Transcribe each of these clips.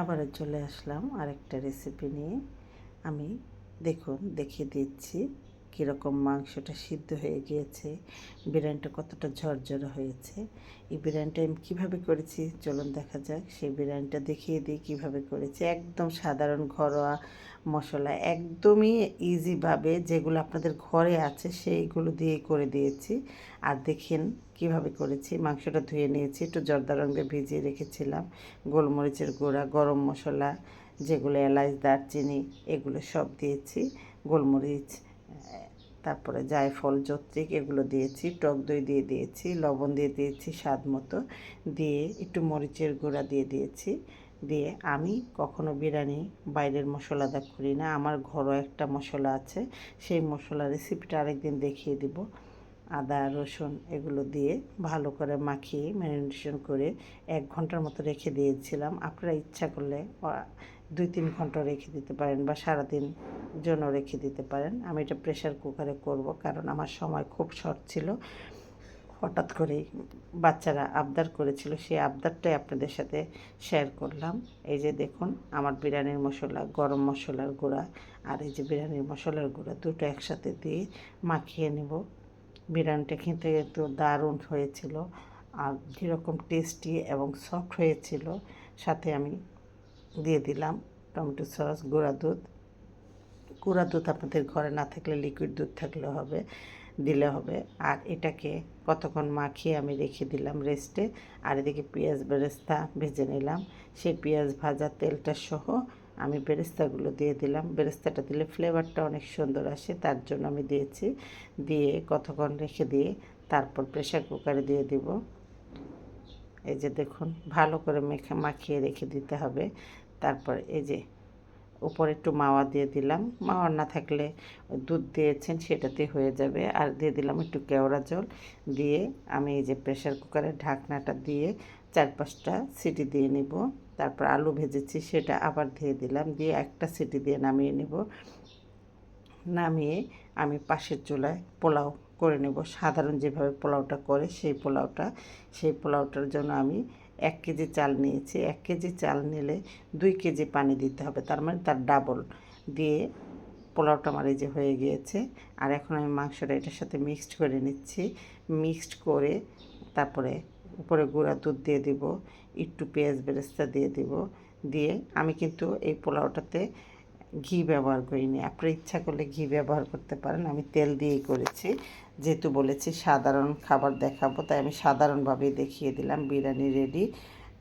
আবারও চলে আসলাম আরেকটা রেসিপি নিয়ে। আমি দেখুন দেখিয়ে দিচ্ছি। কীরকম মাংসটা সিদ্ধ হয়ে গিয়েছে, বিরিয়ানিটা কতটা ঝরঝরে হয়েছে, এই বিরিয়ানিটা আমি কীভাবে করেছি চলুন দেখা যাক। সেই বিরিয়ানিটা দেখিয়ে দিই কীভাবে করেছি। একদম সাধারণ ঘরোয়া মশলা, একদমই ইজিভাবে যেগুলো আপনাদের ঘরে আছে সেইগুলো দিয়ে করে দিয়েছি। আর দেখেন কীভাবে করেছি, মাংসটা ধুয়ে নিয়েছি, একটু জর্দা রঙে ভিজিয়ে রেখেছিলাম, গোলমরিচের গুঁড়া, গরম মশলা, যেগুলো এলাচ, দারচিনি, এগুলো সব দিয়েছি, গোলমরিচ তারপরে জায়ফল, যত্রিক এগুলো দিয়েছি, টক দই দিয়ে দিয়েছি, লবণ দিয়ে দিয়েছি স্বাদ মতো, দিয়ে একটু মরিচের গুঁড়া দিয়ে দিয়েছি, দিয়ে আমি কখনো বিরিয়ানি বাইরের মশলাদা করি না, আমার ঘরোয়া একটা মশলা আছে, সেই মশলা রেসিপিটা আরেকদিন দেখিয়ে দিব। আদা, রসুন এগুলো দিয়ে ভালো করে মাখিয়ে ম্যারিনেশন করে এক ঘণ্টার মতো রেখে দিয়েছিলাম। আপনারা ইচ্ছা করলে দুই তিন ঘণ্টা রেখে দিতে পারেন বা সারাদিন জন্য রেখে দিতে পারেন। আমি এটা প্রেশার কুকারে করব কারণ আমার সময় খুব শর্ট ছিল। হঠাৎ করেই বাচ্চারা আবদার করেছিল, সেই আবদারটাই আপনাদের সাথে শেয়ার করলাম। এই যে দেখুন, আমার বিরিয়ানির মশলা, গরম মশলার গুঁড়া আর এই যে বিরিয়ানির মশলার গুঁড়া দুটো একসাথে দিয়ে মাখিয়ে নেব। বিরিয়ানিটা খেতে একটু দারুণ হয়েছিল। আর যেরকম টেস্টি এবং সফট হয়েছিল, সাথে আমি দিয়ে দিলাম টমেটো সস, গুঁড়া দুধ। গুঁড়া দুধ আপনাদের ঘরে না থাকলে লিকুইড দুধ থাকলে হবে, দিলে হবে। আর এটাকে কতক্ষণ মাখিয়ে আমি রেখে দিলাম রেস্টে আর এদিকে পেঁয়াজ বেরেস্তা ভেজে নিলাম। সেই পেঁয়াজ ভাজা তেলটা সহ আমি বেরেস্তাগুলো দিয়ে দিলাম। বেরেস্তাটা দিলে ফ্লেভারটা অনেক সুন্দর আসে, তার জন্য আমি দিয়েছি। দিয়ে কতক্ষণ রেখে দিয়ে তারপর প্রেশার কুকারে দিয়ে দিব। এই যে দেখুন, ভালো করে মেখে মাখিয়ে রেখে দিতে হবে। তারপর এই যে উপরে একটু মাওয়া দিয়ে দিলাম। মাওয়া না থাকলে দুধ দিয়েছেন সেটাতে হয়ে যাবে। আর দিয়ে দিলাম একটু কেওড়া জল। দিয়ে আমি এই যে প্রেশার কুকারের ঢাকনাটা দিয়ে চার পাঁচটা সিটি দিয়ে নিব। তারপর আলু ভেজেছি, সেটা আবার দিয়ে দিলাম। দিয়ে একটা সিটি দিয়ে নামিয়ে নেব। নামিয়ে আমি পাশের চুলায় পোলাও করে নেব। সাধারণ যেভাবে পোলাওটা করে সেই পোলাওটা। সেই পোলাওটার জন্য আমি এক কেজি চাল নিয়েছি। এক কেজি চাল নিলে দুই কেজি পানি দিতে হবে। তার মানে তার ডাবল। দিয়ে পোলাওটা আমার এই যে হয়ে গিয়েছে। আর এখন আমি মাংসটা এটার সাথে মিক্সড করে নিচ্ছি। মিক্সড করে তারপরে উপরে গুঁড়া দুধ দিয়ে দিব, একটু পেঁয়াজ বেরেস্তা দিয়ে দিব, দিয়ে আমি কিন্তু এই পোলাওটাতে ঘি ব্যবহার করিনি। আপনার ইচ্ছা করলে ঘি ব্যবহার করতে পারেন, আমি তেল দিয়েই করেছি। যেহেতু বলেছি সাধারণ খাবার দেখাবো, তাই আমি সাধারণভাবেই দেখিয়ে দিলাম। বিরিয়ানি রেডি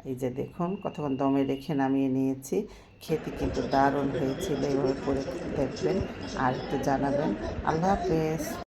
এই যে দেখুন, কতক্ষণ দমে রেখে নামিয়ে নিয়েছি। খেতে কিন্তু দারুণ হয়েছিল, এইভাবে করে দেখবেন। আর একটু জানাবেন। আল্লাহ হাফেজ।